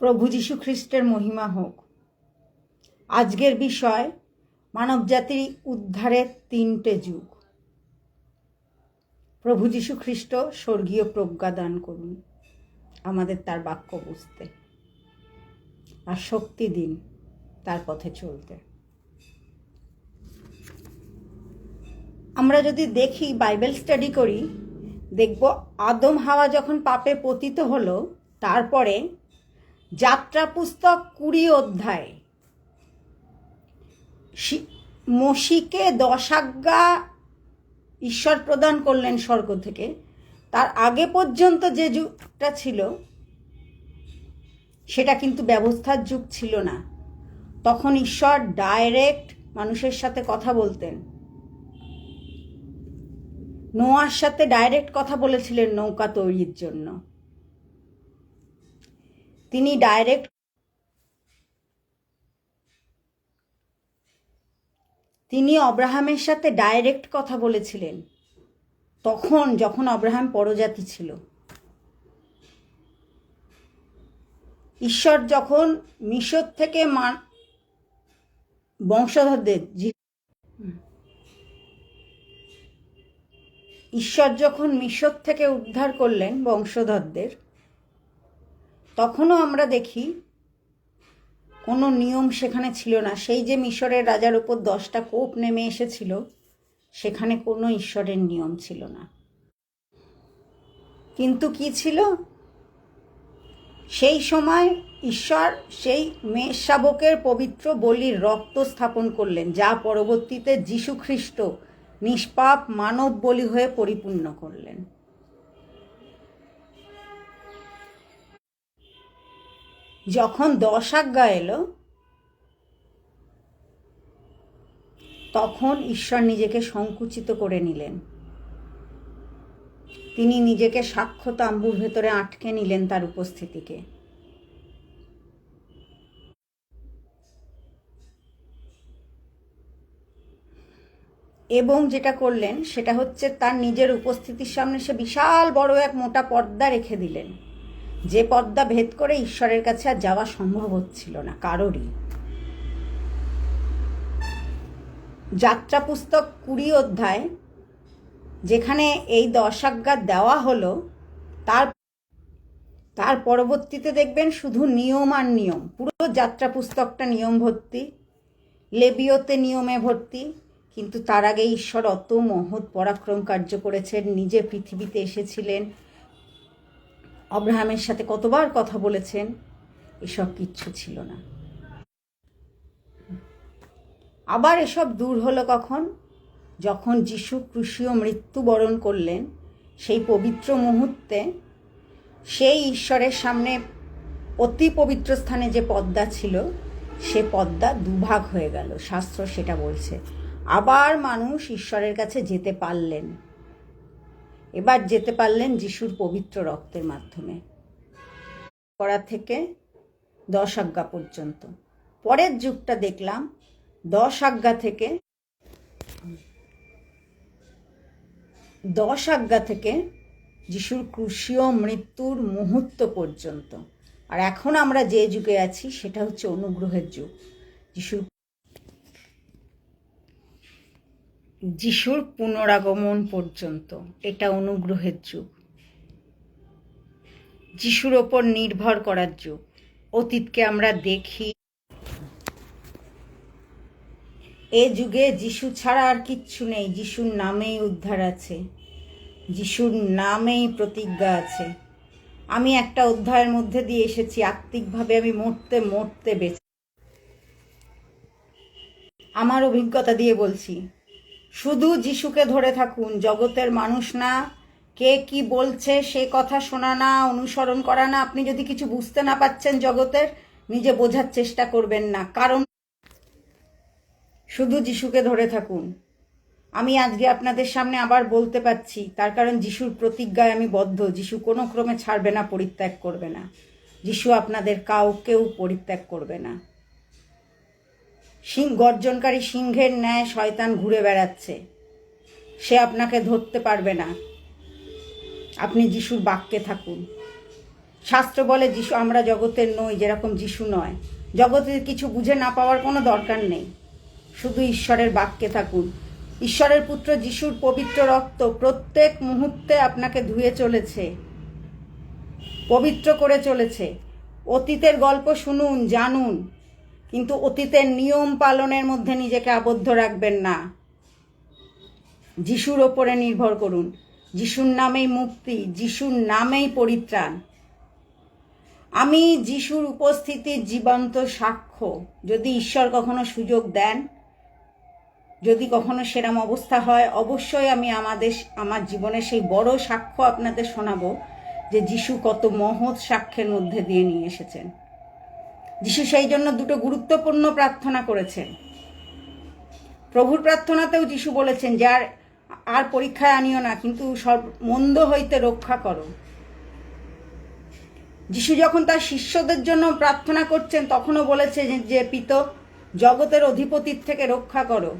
প্রভু যীশু খ্রিস্টের মহিমা হোক। আজকের বিষয়, মানবজাতির উদ্ধারের তিনটে যুগ। প্রভু যীশু খ্রিস্ট স্বর্গীয় প্রজ্ঞা দান করুন। আমাদের তার বাক্য বুঝতে আর শক্তি দিন তার পথে চলতে। আমরা যদি দেখি, বাইবেল স্টাডি করি, দেখব আদম হাওয়া যখন পাপে পতিত হলো, তারপরে যাত্রা পুস্তক কুড়ি অধ্যায়। মসিকে দশাজ্ঞা ঈশ্বর প্রদান করলেন স্বর্গ থেকে। তার আগে পর্যন্ত যে যুগটা ছিল, সেটা কিন্তু ব্যবস্থার যুগ ছিল না। তখন ঈশ্বর ডাইরেক্ট মানুষের সাথে কথা বলতেন। নোয়ার সাথে ডাইরেক্ট কথা বলেছিলেন নৌকা তৈরির জন্য। তিনি ডাইরেক্ট তিনি অব্রাহামের সাথে ডাইরেক্ট কথা বলেছিলেন। তখন যখন অব্রাহাম পরজাতি ছিল। ঈশ্বর যখন মিশর থেকে বংশধরদের ঈশ্বর যখন মিশর থেকে উদ্ধার করলেন বংশধরদের তখনও আমরা দেখি কোনো নিয়ম সেখানে ছিল না। সেই যে মিশরের রাজার উপর দশটা কোপ নেমে এসেছিল, সেখানে কোনো ঈশ্বরের নিয়ম ছিল না। কিন্তু কি ছিল? সেই সময় ঈশ্বর সেই মেষ শাবকের পবিত্র বলির রক্ত স্থাপন করলেন, যা পরবর্তীতে যীশু খ্রিস্ট নিষ্পাপ মানব বলি হয়ে পরিপূর্ণ করলেন। যখন দশ আজ্ঞা এলো, তখন ঈশ্বর নিজেকে সংকুচিত করে নিলেন। তিনি নিজেকে সাক্ষ্য তাম্বুর ভেতরে আটকে নিলেন তার উপস্থিতিকে। এবং যেটা করলেন, সেটা হচ্ছে তার নিজের উপস্থিতির সামনে সে বিশাল বড় এক মোটা পর্দা রেখে দিলেন। যে পদ্মা ভেদ করে ঈশ্বরের কাছে আর যাওয়া সম্ভব হচ্ছিল না, কারোরই। যাত্রা পুস্তক কুড়ি অধ্যায়, যেখানে এই দশাজ্ঞা দেওয়া হলো, তার তার পরবর্তীতে দেখবেন শুধু নিয়ম আর নিয়ম। পুরো যাত্রা পুস্তকটা নিয়ম ভর্তি লেবিওতে নিয়মে ভর্তি, কিন্তু তার আগে ঈশ্বর অত মহৎ পরাক্রম কার্য করেছেন, নিজে পৃথিবীতে এসেছিলেন অব্রাহামের সাথে কতবার কথা বলেছেন, এসব কিচ্ছু ছিল না। আবার এসব দূর হলো কখন? যখন যিশু ক্রুশীয় মৃত্যুবরণ করলেন, সেই পবিত্র মুহূর্তে, সেই ঈশ্বরের সামনে অতি পবিত্র স্থানে যে পদ্মা ছিল, সে পদ্মা দুভাগ হয়ে গেল। শাস্ত্র সেটা বলছে, আবার মানুষ ঈশ্বরের কাছে যেতে পারলেন। এবার যেতে পারলেন যিশুর পবিত্র রক্তের মাধ্যমে। করা থেকে দশ আজ্ঞা পর্যন্ত। পরের যুগটা দেখলাম, দশ আজ্ঞা থেকে দশ আজ্ঞা থেকে যিশুর ক্রুশীয় মৃত্যুর মুহূর্ত পর্যন্ত। আর এখন আমরা যে যুগে আছি, সেটা হচ্ছে অনুগ্রহের যুগ। যিশুর যিশুর পুনরাগমন পর্যন্ত, এটা অনুগ্রহের যুগ। যিশুর ওপর নির্ভর করার যুগ। অতীতকে আমরা দেখি। এ যুগে যিশু ছাড়া আর কিচ্ছু নেই, যিশুর নামেই উদ্ধার আছে। যিশুর নামেই প্রতিজ্ঞা আছে। আমি একটা অধ্যায়ের মধ্যে দিয়ে এসেছি, আত্মিকভাবে আমি মরতে মরতে বেঁচে। আমার অভিজ্ঞতা দিয়ে বলছি শুধু যিশুকে ধরে থাকুন, জগতের মানুষ না, কে কি বলছে সে কথা শোনা না, অনুসরণ করা না, আপনি যদি কিছু বুঝতে না পাচ্ছেন জগতের, নিজে বোঝার চেষ্টা করবেন না। কারণ শুধু যিশুকে ধরে থাকুন। আমি আজকে আপনাদের সামনে আবার বলতে পারছি, তার কারণ যিশুর প্রতিজ্ঞায় আমি বদ্ধ, যিশু কোনো ক্রমে ছাড়বে না, পরিত্যাগ করবে না। যিশু আপনাদের কাউকেও পরিত্যাগ করবে না। সিং গর্জনকারী সিংহের ন্যায় শয়তান ঘুরে বেড়াচ্ছে। সে আপনাকে ধরতে পারবে না। আপনি যিশুর বাক্যে থাকুন। শাস্ত্র বলে যিশু, আমরা জগতের নই, যেরকম যিশু নয়। জগতের কিছু বুঝে না পাওয়ার কোনো দরকার নেই। শুধু ঈশ্বরের বাক্যে থাকুন। ঈশ্বরের পুত্র যিশুর পবিত্র রক্ত প্রত্যেক মুহূর্তে আপনাকে ধুয়ে চলেছে, পবিত্র করে চলেছে। অতীতের গল্প শুনুন, জানুন। কিন্তু অতীতের নিয়ম পালনের মধ্যে নিজেকে আবদ্ধ রাখবেন না। যিশুর ওপরে নির্ভর করুন। যিশুর নামেই মুক্তি, যিশুর নামেই পরিত্রাণ। আমি যিশুর উপস্থিতির জীবন্ত সাক্ষ্য। যদি ঈশ্বর কখনো সুযোগ দেন, যদি কখনো সেরম অবস্থা হয়, অবশ্যই আমি আমাদের, আমার জীবনে সেই বড় সাক্ষ্য আপনাদের শোনাবো যে যিশু কত মহৎ সাক্ষ্যের মধ্যে দিয়ে নিয়ে এসেছেন। যিশু সেই জন্য দুটো গুরুত্বপূর্ণ প্রার্থনা করেছেন। প্রভুর প্রার্থনাতেও যিশু বলেছেন যে আর পরীক্ষায় আনিও না, কিন্তু সব মন্দ হইতে রক্ষা করো। যিশু যখন তার শিষ্যদের জন্য প্রার্থনা করছেন, তখনও বলেছে যে- পিত, জগতের অধিপতির থেকে রক্ষা করো।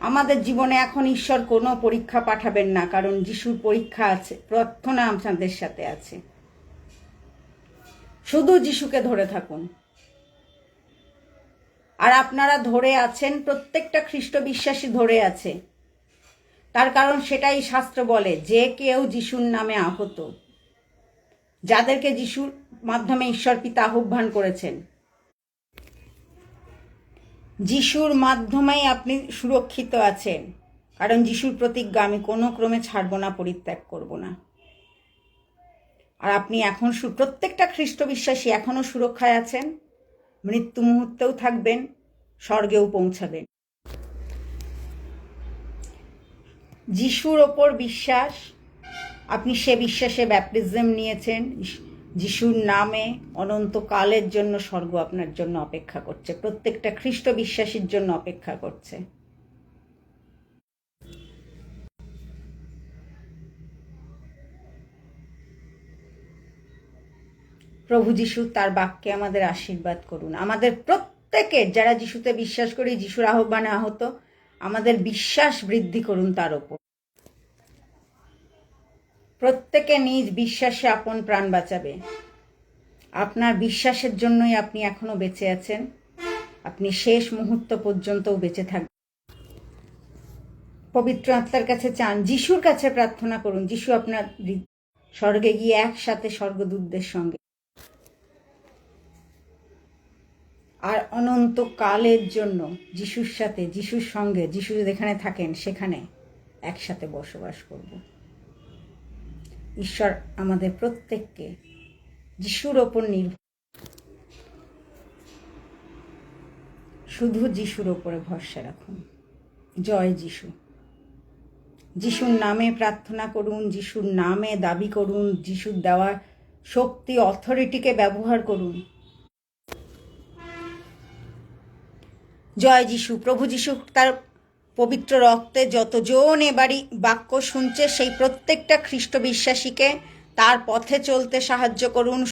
আমাদের জীবনে এখন ঈশ্বর কোনো পরীক্ষা পাঠাবেন না, কারণ যিশুর পরীক্ষা আছে, প্রার্থনা আপনাদের সাথে আছে। শুধু যিশুকে ধরে থাকুন। আর আপনারা ধরে আছেন, প্রত্যেকটা খ্রিস্ট বিশ্বাসী ধরে আছে। তার কারণ সেটাই শাস্ত্র বলে, যে কেউ যিশুর নামে আহত, যাদেরকে যিশুর মাধ্যমে ঈশ্বর পিতা আহ্বান করেছেন। যিশুর মাধ্যমেই আপনি সুরক্ষিত আছেন, কারণ যিশুর প্রতিজ্ঞা, আমি কোনো ক্রমে ছাড়ব না, পরিত্যাগ করব না। আর আপনি এখন প্রত্যেকটা খ্রিস্ট বিশ্বাসী এখনও সুরক্ষায় আছেন। মৃত্যু মুহূর্তেও থাকবেন, স্বর্গেও পৌঁছাবেন। যিশুর ওপর বিশ্বাস, আপনি সে বিশ্বাসে ব্যাপটিজম নিয়েছেন, যিশুর নামে অনন্তকালের জন্য স্বর্গ আপনার জন্য অপেক্ষা করছে, প্রত্যেকটা খ্রিস্ট বিশ্বাসীর জন্য অপেক্ষা করছে। প্রভু যিশু তার বাক্যে আমাদের আশীর্বাদ করুন। আমাদের প্রত্যেকের যারা যিশুতে বিশ্বাস করি, যিশুর আহ্বানে আহত, আমাদের বিশ্বাস বৃদ্ধি করুন তার ওপর প্রত্যেকে নিজ বিশ্বাসে আপন প্রাণ বাঁচাবে। আপনার বিশ্বাসের জন্যই আপনি এখনও বেঁচে আছেন। আপনি শেষ মুহূর্ত পর্যন্তও বেঁচে থাকবেন। পবিত্র আত্মার কাছে চান, যিশুর কাছে প্রার্থনা করুন, যিশু আপনার স্বর্গে গিয়ে একসাথে স্বর্গদূতদের সঙ্গে। আর অনন্ত কালের জন্য যিশুর সাথে, যিশুর সঙ্গে যিশু যেখানে থাকেন, সেখানে একসাথে বসবাস করব। ঈশ্বর আমাদের প্রত্যেককে যিশুর ওপর নির্ভর শুধু যিশুর ওপরে ভরসা রাখুন। জয় যিশু। যিশুর নামে প্রার্থনা করুন, যিশুর নামে দাবি করুন, যিশুর দেওয়া শক্তি অথরিটিকে ব্যবহার করুন। জয় যিশু, প্রভু যিশু, তার পবিত্র রক্তে যতজন এবারই বাক্য শুনছে, সেই প্রত্যেকটা খ্রিস্ট বিশ্বাসীকে তার পথে চলতে সাহায্য করুন।